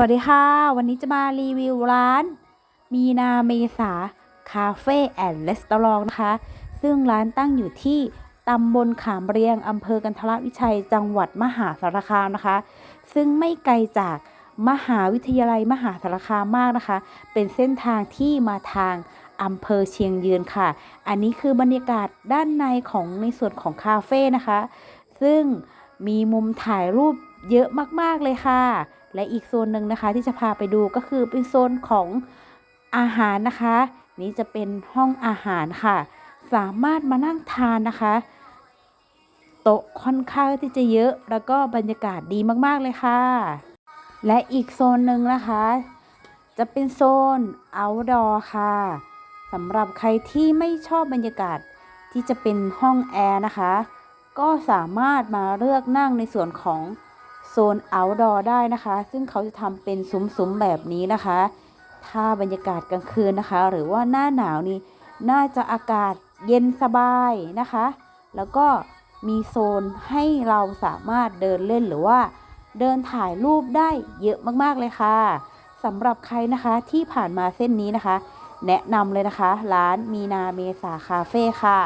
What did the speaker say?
วัสดีค่ะ วันนี้จะมารีวิวร้าน มีนาเมษาคาเฟ่แอนด์รีสตอรองนะคะ ซึ่งร้านตั้งอยู่ที่ตำบลขามเรียงอำเภอกันทรวิชัยจังหวัดมหาสารคามนะคะ ซึ่งไม่ไกลจากมหาวิทยาลัยมหาสารคามมากนะคะ เป็นเส้นทางที่มาทางอำเภอเชียงยืนค่ะ อันนี้คือบรรยากาศด้านในของในส่วนของคาเฟ่นะคะ ซึ่งมีมุมถ่ายรูปเยอะมากๆเลยค่ะ และอีกโซนหนึ่งนะคะที่จะพาไปดูก็คือเป็นโซนของอาหารนะคะ นี่จะเป็นห้องอาหารค่ะ สามารถมานั่งทานนะคะโต๊ะค่อนข้างที่จะเยอะ แล้วก็บรรยากาศดีมากๆเลยค่ะ และอีกโซนหนึ่งนะคะ จะเป็นโซน outdoor ค่ะสำหรับใครที่ไม่ชอบบรรยากาศที่จะเป็นห้องแอร์นะคะ ก็สามารถมาเลือกนั่งในส่วนของ โซน outdoor ได้นะคะ ซึ่งเขาจะทำเป็นซุ้มๆแบบนี้นะคะ ถ้าบรรยากาศกลางคืนนะคะ หรือว่าหน้าหนาวนี่น่าจะอากาศเย็นสบายนะคะ แล้วก็มีโซนให้เราสามารถเดินเล่นหรือว่าเดินถ่ายรูปได้เยอะมากๆเลยค่ะสำหรับใครนะคะที่ผ่านมาเส้นนี้นะคะ แนะนำเลยนะคะ ร้านมีนาเมษาคาเฟ่ค่ะ